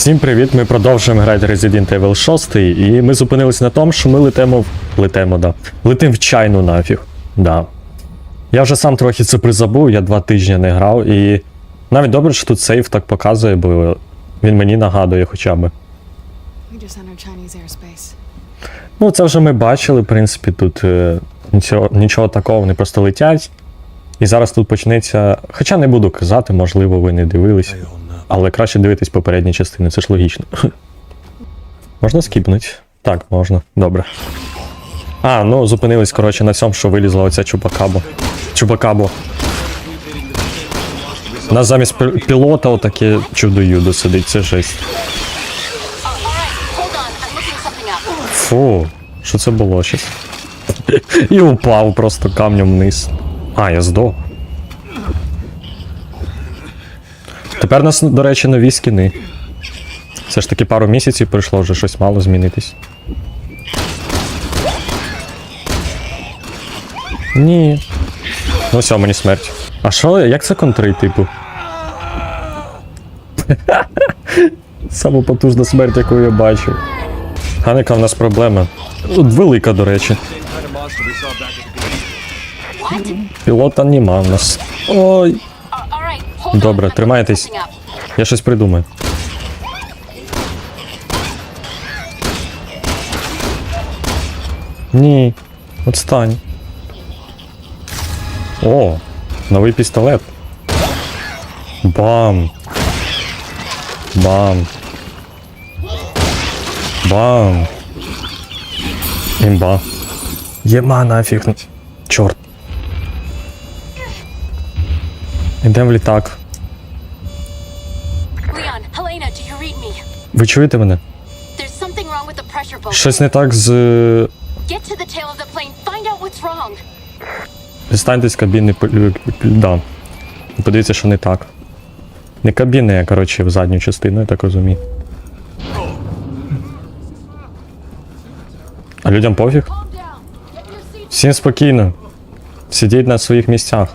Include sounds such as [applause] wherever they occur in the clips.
Всім привіт! Ми продовжуємо грати Resident Evil 6, і ми зупинились на тому, що ми летимо в. Летимо, да. Летим в чайну нафіг. Да. Я вже сам трохи це призабув, я два тижні не грав, і навіть добре, що тут сейф так показує, бо він мені нагадує хоча б. Ну, це вже ми бачили, в принципі, тут е, нічого, нічого такого, вони просто летять. І зараз тут почнеться. Хоча не буду казати, можливо, ви не дивились. Але краще дивитись попередні частини, це ж логічно. [laughs] можна скіпнути? Так, можна. Добре. А, ну зупинились, коротше, на цьому, що вилізла оця чупакабо. Чупакабо. У нас замість пілота отаке чудо-юдо сидить, це жесть. Фу, що це було щось? [laughs] І упав просто камнем вниз. А, я здох. Тепер у нас, до речі, нові скіни. Все ж таки пару місяців пройшло, вже щось мало змінитись. Ні. Ну все, мені смерть. А що, як це контри, типу? [laughs] Сама потужна смерть, яку я бачив. Ганика, в нас проблема. Тут велика, до речі. Пілота нема в нас. Ой. Добре, тримайтесь. Я щось придумаю. Ні. Отстань. О, новий пістолет. Бам. Бам. Бам. Імба. Єма нафіг. Ідем в літак. Ви чуєте мене? Щось не так з. Дістаньтесь з кабіни да. Подивіться, що не так. Не кабіни, а коротше в задню частину, я так розумію. А людям пофіг? Всім спокійно. Сидіть на своїх місцях.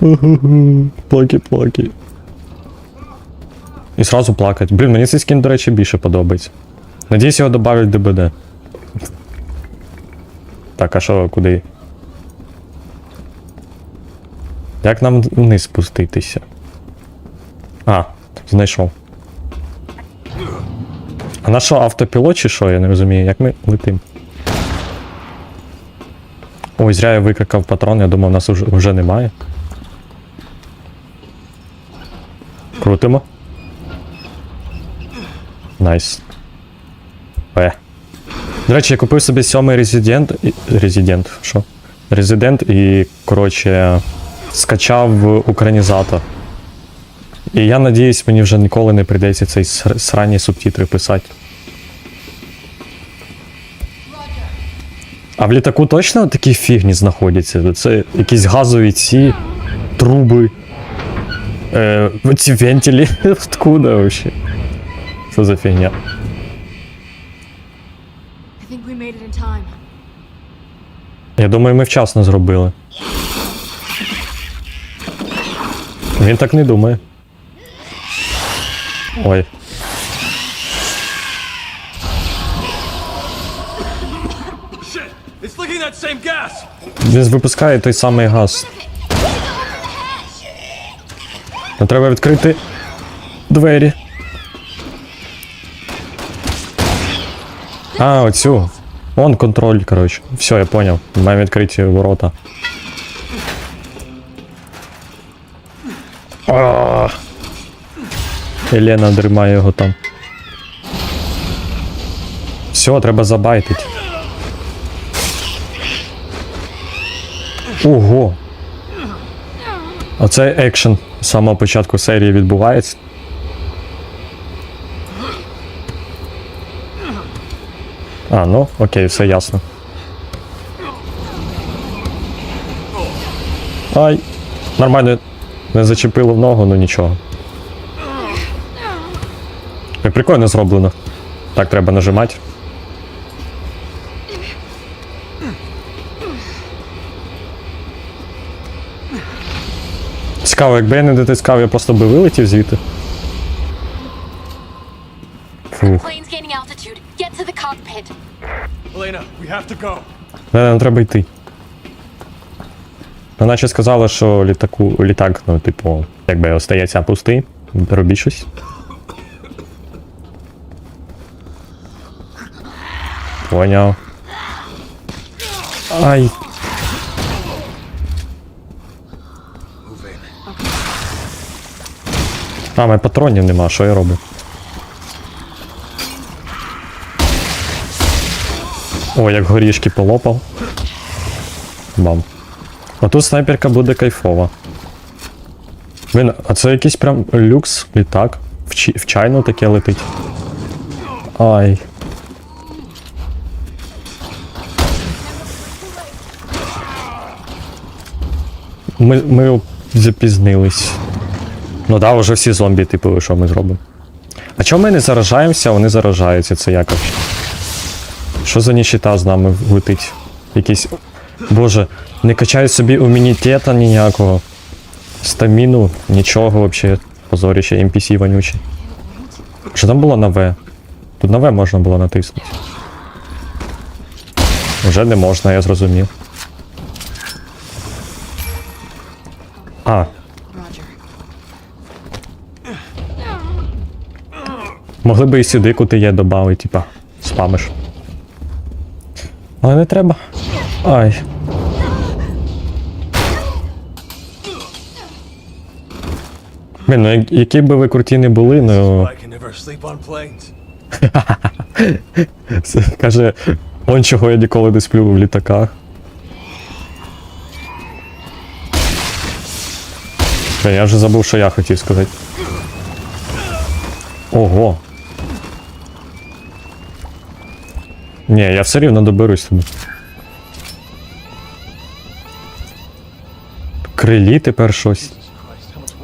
[laughs] Плаки-плаки. І сразу плакать. Блін, мені цей скін, до речі, більше подобається. Надіюсь, його додають ДБД. Так, а що, куди? Як нам вниз спуститися? А, знайшов. А на що автопілот чи що? Я не розумію, як ми летим. Ой, зря я викрикав патрон, я думав, нас вже немає. Крутимо. Найс. Е. До речі, я купив собі сьомий резидент. Резидент, що? Резидент і, коротше, скачав українізатор. І я надіюсь, мені вже ніколи не прийдеться цей ср- срані субтитри писати. А в літаку точно такі фігні знаходяться? Це якісь газові ці труби. Е, ці вентилі. [laughs] Откуда вообще? Що за time. Я думаю, ми вчасно зробили. Він так не думає. Ой. Він випускає той самий газ. Нам треба відкрити двері. А, оцю. Он контроль, коротше. Все, я поняв. Маємо відкриті ворота. Елена дрімає його там. Все, треба забайтить. Ого. Оце екшен самого початку серії відбувається. А, ну, окей, все ясно. Ай. Нормально не зачепило в ногу, ну нічого. Е, Прикольно зроблено. Так треба нажимати. Цікаво, якби я не дотискав, я просто би вилетів звідти. Фух. Не, нам треба йти. Ну, наче сказали, що літаку, літак, ну, типу, якби остається пустий. Робіть щось. Поняв. Ай. Мене патронів нема, що я роблю? О, як горішки полопав. Бам. А тут снайперка буде кайфова. Він, а це якийсь прям люкс літак. В, в чайну таке летить. Ай. Ми, ми запізнились. Ну да, вже всі зомбі, типу, що ми зробимо. А чому ми не заражаємося, а вони заражаються, це як вообще? Що за ніщита з нами летить? Якийсь. Боже, не качаю собі імунітета ніякого. Стаміну, нічого вообще. Позоріще, NPC вонючий. Що там було на В? Тут на В можна було натиснути. Вже не можна, я зрозумів. А, Могли би і сюди, куди є, додали, типа, спамиш. Але не треба. Ай. Блін, ну які би ви круті не були, ну. Каже, он чого я ніколи не сплю в літаках. Я вже забув, що я хотів сказати. Ого. Ні, я все рівно доберусь туди. Крилі тепер щось.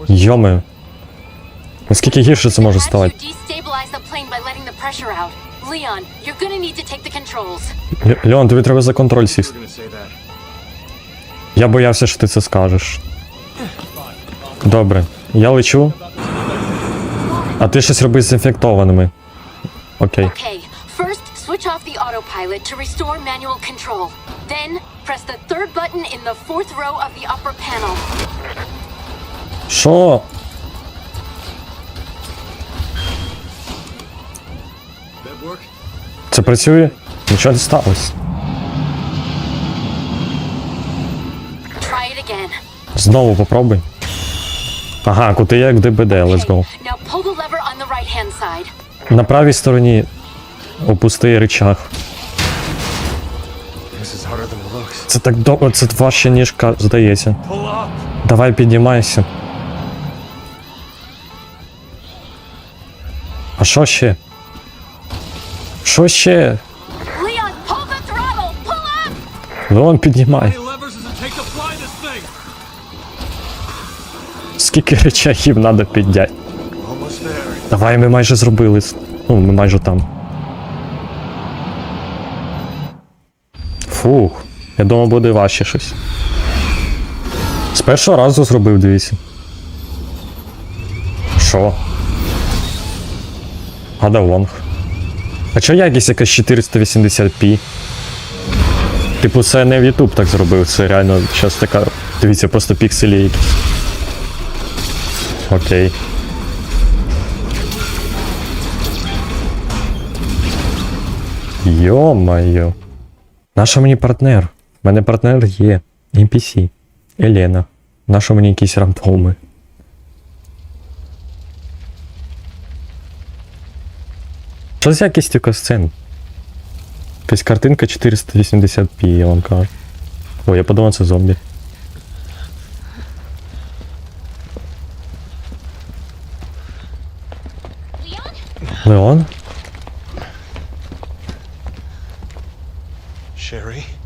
Йоме. Наскільки гірше це може ставати? Леон, тобі треба за контроль сісти. Я боявся, що ти це скажеш. Добре, я лечу. А ти щось роби з інфектованими. Окей. The autopilot to restore manual control. Then press the third button in the fourth row of the upper panel. Що? Це працює? Нічого не сталося. Try it again. Знову попробуй. Ага, куди як ДБД, let's go. Now pull the lever on the right hand side. На правій стороні опусти than it looks. Це так довго, це важче, ніж здається. Давай піднімайся. А що ще? Що ще? Леон, піднімай. Скільки речагів треба підняти? Almost. Давай, ми майже зробили. Ну, ми майже там. Фух. Я думав, буде важче щось. З першого разу зробив, дивіться. Що? Гадавонг. А чо якість якась 480p? Типу, це не в YouTube так зробив, це реально зараз така. Дивіться, просто пікселі якісь. Окей. Йо-моє. Нащо мені партнер? У мене партнер є. NPC. Елена. Нащо мені якісь рамполми? Що з якістю касцен? Якась картинка 480p, я вам кажу. О, я подумав, це зомбі. Leon? Леон?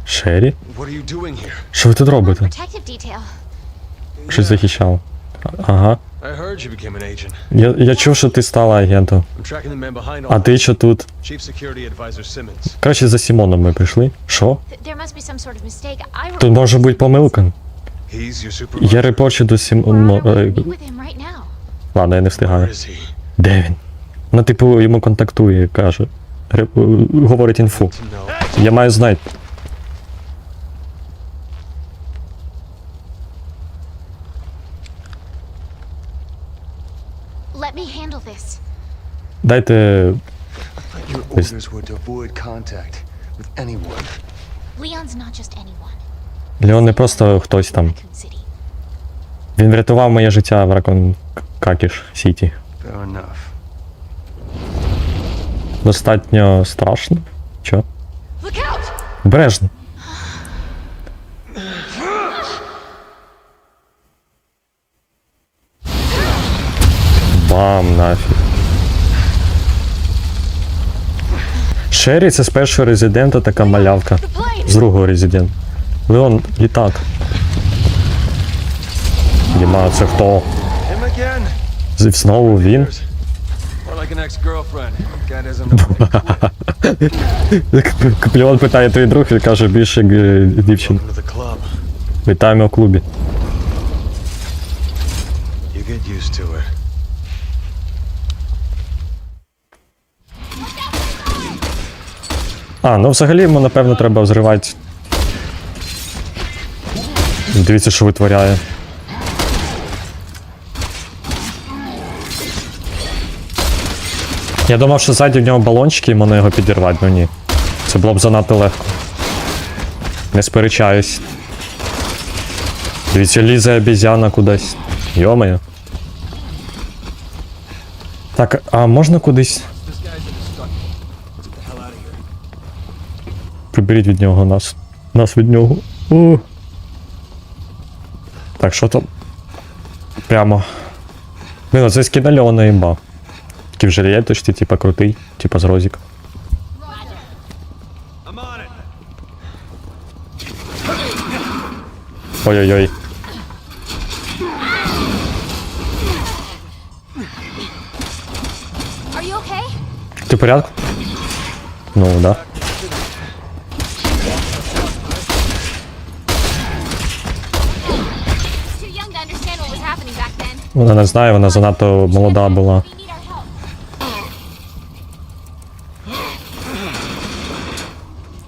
Шері? what are you doing here? Що ви тут робите? Protective detail. Щось захищав. Ага. I heard you became an agent. Я, я чув, що ти стала агентом. I'm tracking the man behind all А ти що тут? Chief Security Advisor Simmons. Краще за Сімоном ми прийшли. Що? There must be some sort of mistake. I Тут може бути помилка. He's your supervisor. Я репорчу до Сімона. Ладно, я не Where встигаю. is he? Де він? Вона, типу, йому контактує, каже. Говорить інфу. Я маю знати. Дайте. Леон не просто хтось там. Він врятував моє життя в Ракон Какіш Сіті. Достатньо страшно. Чо? Обережно. Бам, нафіг. Шері це з першого резидента така малявка. З другого резидента. Леон, літак. Діма, це хто? Знову він. Like an ex-girlfriend. God doesn't know. Леон питає твій друг і каже більше е, дівчин. Вітаємо в клубі. You get used to it. А, ну взагалі йому, напевно, треба взривати. Дивіться, що витворяє. Я думав, що ззаді в нього балончики і можна його підірвати, ну ні. Це було б занадто легко. Не сперечаюсь. Дивіться, лізе обізяна кудись. Йомає. Так, а можна кудись Приберіть від нього нас. Нас від нього. О. Так, що там? Прямо. Блін, оце скидальона імба. Такий в жилеточці, типа крутий, типа з розік. I'm on it. Ой-ой-ой. Okay? Ти в порядку? Ну, да. Вона не знає, вона занадто молода була.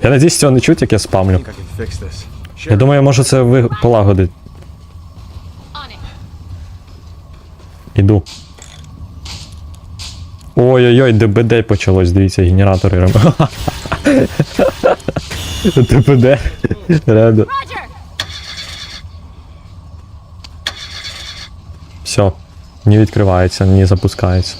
Я надіюсь, цього не чуть, як я спамлю. Я думаю, може це ви полагодить. Іду. Ой-ой-ой, ДБД почалось, дивіться, генератори. рем- [laughs] ДБД. Реально. Все. Не відкривається, не запускається.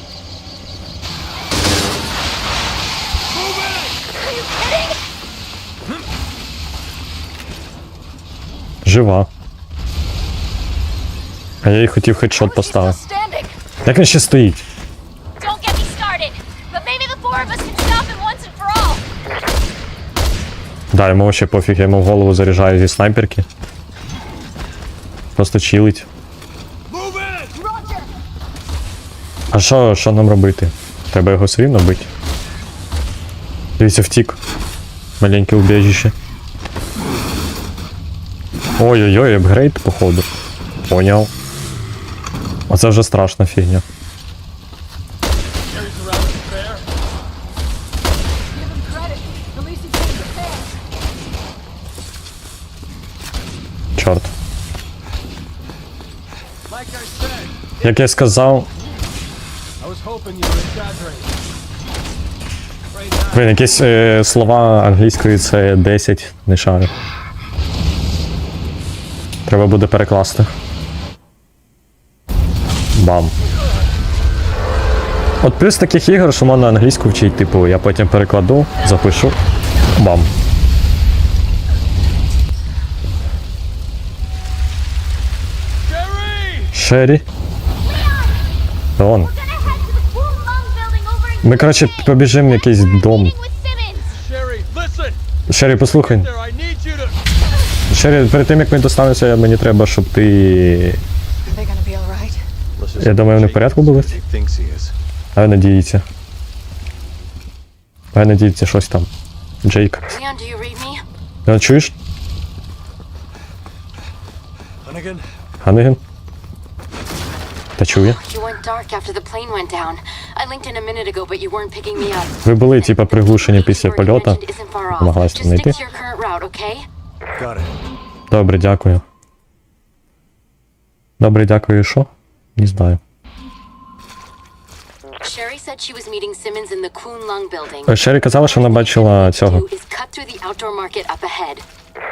Жива. А я їй хотів хедшот поставити. Як він ще стоїть? Да, йому вообще пофіг, я йому в голову заряджаю зі снайперки. Просто чилить. А що, що нам робити? Треба його все рівно бити. Дивіться, втік. Маленьке убежище. Ой-ой-ой, апгрейд, походу. Поняв. Оце вже страшна фігня. Чорт. Як я сказав, блин, якісь е, слова англійської це 10, не шарю. Треба буде перекласти. Бам. От плюс таких ігор, що можна англійську вчити, типу, я потім перекладу, запишу. Бам. Шері. In Ми, коротше, побіжимо в якийсь дом. Шері, послухай. Шері, перед тим як ми достанемося, мені треба, щоб ти. Я думаю, вони в порядку були. А надіється. А надіється щось там. Джейк. Ти чуєш? Ганеген? Та чує. Ви були, типа, приглушені після польоту. Намагалась там знайти. Добре, дякую. Добре, дякую, і що? Не знаю. Е, Шері казала, що вона бачила цього.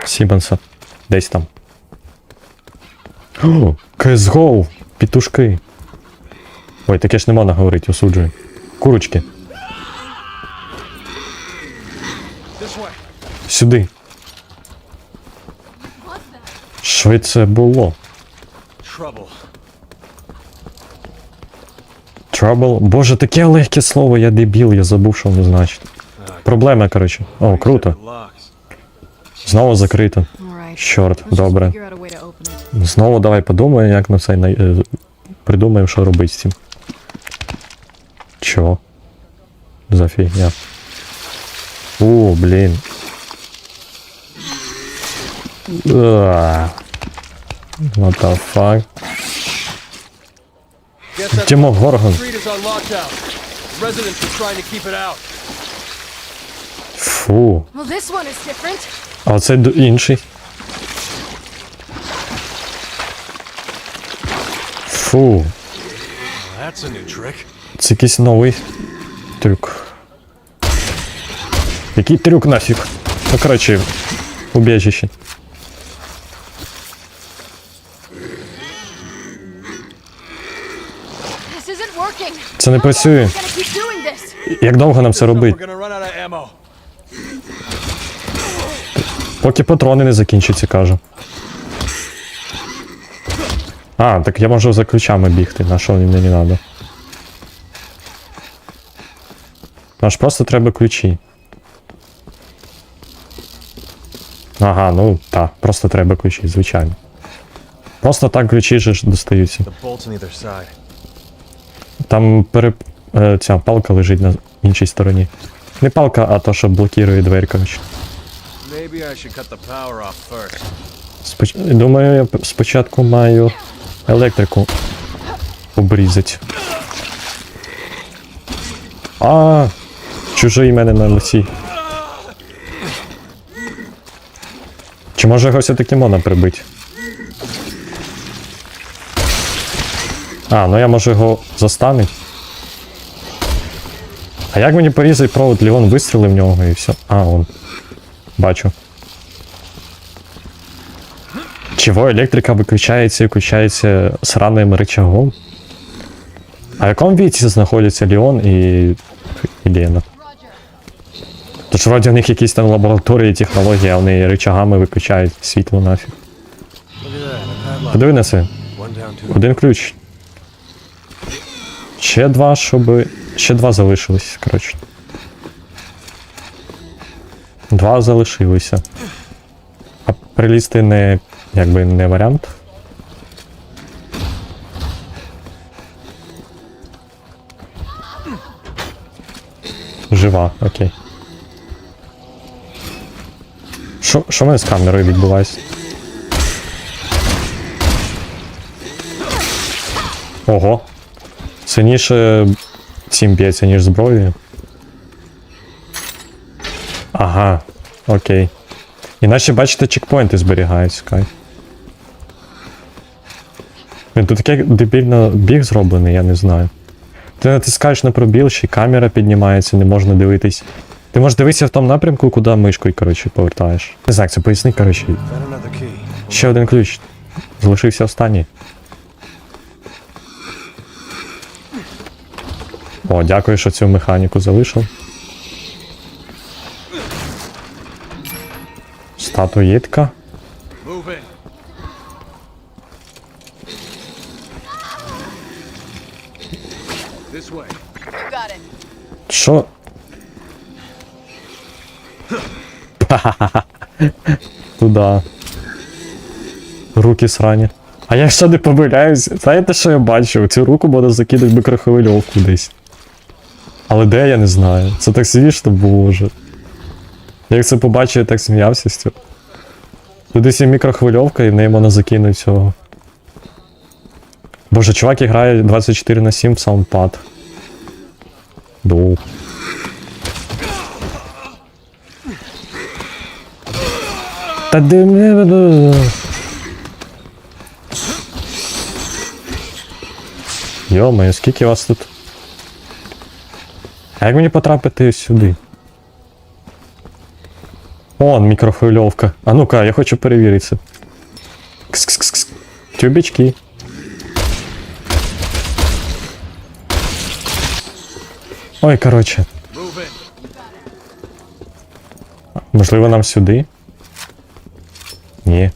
Сімонса. Десь там. О, CSGO! Пітушки. Ой, таке ж не можна говорити, осуджую. Курочки. Сюди. Що це було? Trouble. Trouble. Боже, таке легке слово, я дебіл, я забув, що воно значить. Проблема, коротше. О, круто. Знову закрито. Чорт, добре. Знову давай подумаємо, як на це най... е, придумаємо, що робити з цим. Чого? За фігня. О, блін. Уа. What the fuck? Тімо Горгон. street is on lockdown. Residents are trying to keep it out. Фу. Well, this one is different. А оце д- інший. Фу. That's a new trick. Це якийсь новий трюк. Який трюк нафіг? Ну, коротше, убіжище. Це не працює. Як довго нам це робити? Поки патрони не закінчаться, кажу. А, так я можу за ключами бігти, на що мені не треба. Нам ж просто треба ключі. Ага, ну так, просто треба ключі, звичайно. Просто так ключі ж достаються. The bolt's on either side. Там пере... е, ця палка лежить на іншій стороні. Не палка, а то, що блокує двері, коротше. Споч... Думаю, я спочатку маю електрику обрізати. А, чужий мене на лиці. Чи може його все-таки можна прибити? А, ну я можу його застануть. А як мені порізати провод? Леон вистрілив в нього і все. А, он. Бачу. Чого електрика виключається і включається сраним рычагом? А в якому віці знаходяться Леон і, Лена? Тож вроді у них якісь там лабораторії технології, а вони рычагами виключають світло нафіг. Подиви на це. Один ключ. Ще два, щоб. Ще два залишились, коротше. Два залишилися. А прилізти не. якби не варіант. Жива, окей. Що, в мене з камерою відбувається? Ого. Сильніше цим б'ється, ніж зброєю. Ага, окей. Іначе, бачите, чекпоінти зберігаються, кай. Він тут такий дебільно біг зроблений, я не знаю. Ти натискаєш на пробіл, ще й камера піднімається, не можна дивитись. Ти можеш дивитися в тому напрямку, куди мишкою, коротше, повертаєш. Не знаю, це поясни, коротше. Ще один ключ. Залишився останній. О, дякую, що цю механіку залишив. Статуїтка. Що? [laughs] Туда. Руки срані. А я ще не помиляюсь. Знаєте, що я бачив? Цю руку можна закидати в мікрохвильовку десь. Але де я не знаю. Це так смішно було вже. Як це побачив, я так сміявся з цього. Тут десь є мікрохвильовка і в неї можна закинути цього. Боже, чувак грає 24 на 7 в саундпад. Ду. Та де мене. Йо-моє, скільки вас тут? А як мені потрапити сюди? О, мікрохвильовка. А ну-ка, я хочу перевірити це. Кс-кс-кс. Тюбічки. Ой, коротше. Можливо, нам сюди? Ні.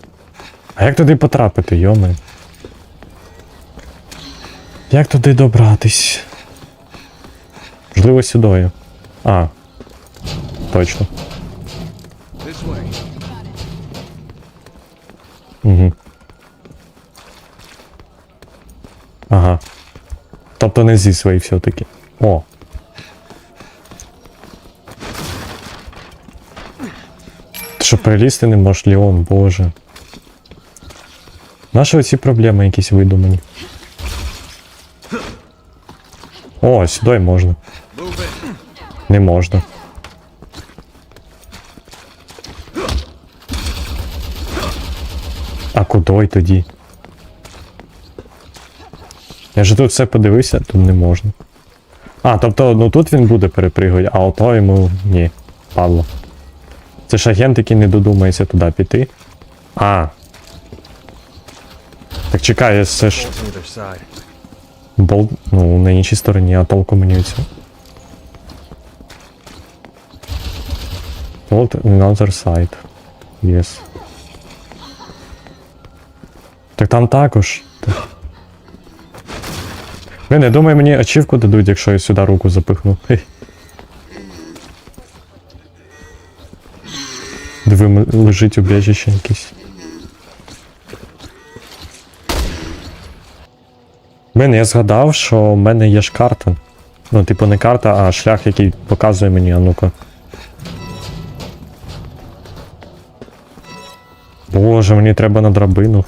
А як туди потрапити, йоми? Як туди добратись? Можливо, сюдою. А. Точно. Угу. Ага. Тобто не зі своєї все-таки. О. Ти що перелізти не можеш, Леон, боже. Наші оці проблеми якісь видумані. О, сюди можна. Не можна. А куди тоді? Я ж тут все подивився, тут не можна. А, тобто, ну тут він буде перепригувати, а ото йому ні. Падло. Це ж агент, який не додумається туди піти. А. Так чекай, це ж болт, ну, на іншій стороні, а толку мені цього. Bolt on other side. Yes. Так там також. Блін, я думаю, мені ачівку дадуть, якщо я сюди руку запихну. Диви, лежить убіжище якесь. Блін, я згадав, що в мене є ж карта. Ну, типу, не карта, а шлях, який показує мені, а ну-ка. Боже, мені треба на драбину.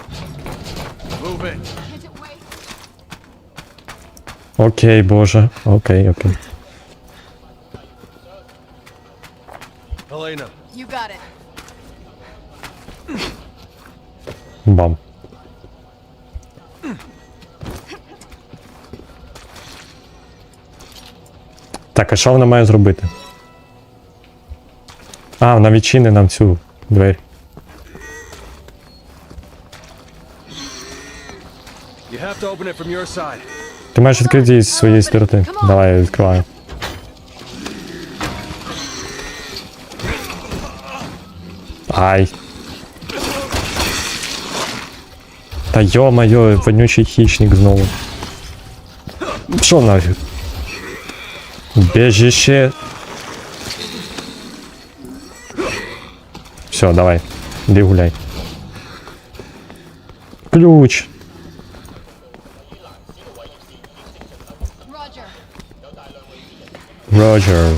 Окей, боже. Окей, окей. Helena, You got it. Бам. Так, а що вона має зробити? А, вона відчини нам цю двері. you have to open it from your side. Ти маєш відкрити її з своєї сторони. Давай, я відкриваю. Ай. Та йо-моє, вонючий хищник знову. Що нафіг? Бежище. Все, давай. Іди гуляй. Ключ. Роджер.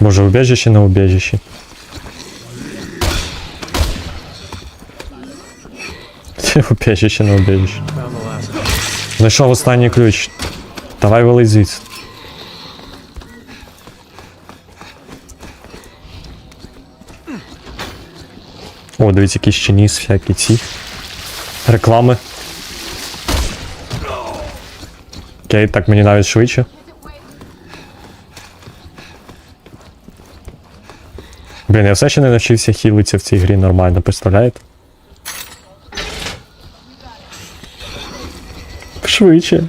Боже, убежище на убежище. [laughs] Убежище на убежище. Found the last one. Знайшов останній ключ. Давай вилазь звідси. О, дивіться, якийсь ще ніс, всякі ці. Реклами. Окей, так мені навіть швидше. Блін, я все ще не навчився хілитися в цій грі нормально, представляєте? Швидше.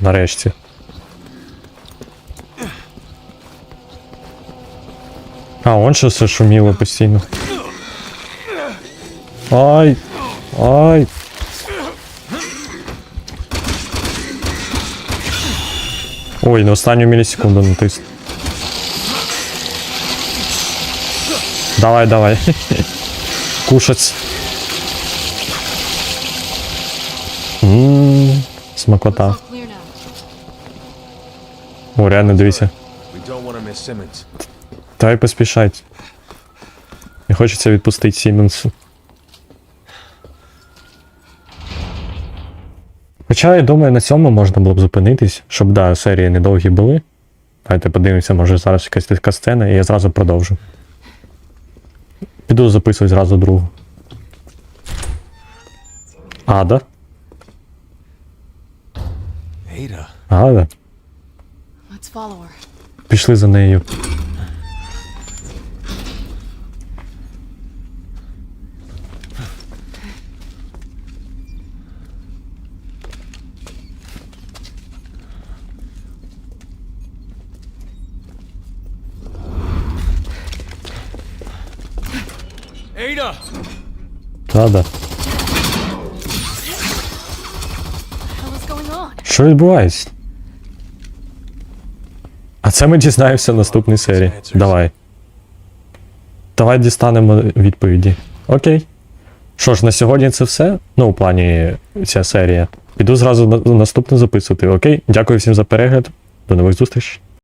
Нарешті. А, он що все шуміло постійно. Ай! Ай! Ой, на останню мілісекунду натис. Давай, давай. [laughs] Кушать. Ммм, смакота. Clear now. О, реально, дивіться. We don't want to miss Simmons. Давай поспішать. Не хочеться відпустити Сіменсу. Хоча я думаю, на цьому можна було б зупинитись, щоб да, серії недовгі були. Давайте подивимося, може зараз якась така сцена, і я зразу продовжу. Піду записувати зразу другу. Ада. Ada. Ада. Пішли за нею. On? Що відбувається? А це ми дізнаємося в наступній серії. Давай. Давай дістанемо відповіді. Окей. Що ж, на сьогодні це все. Ну, у плані ця серія. Піду зразу на наступну записувати. Окей. Дякую всім за перегляд. До нових зустрічей.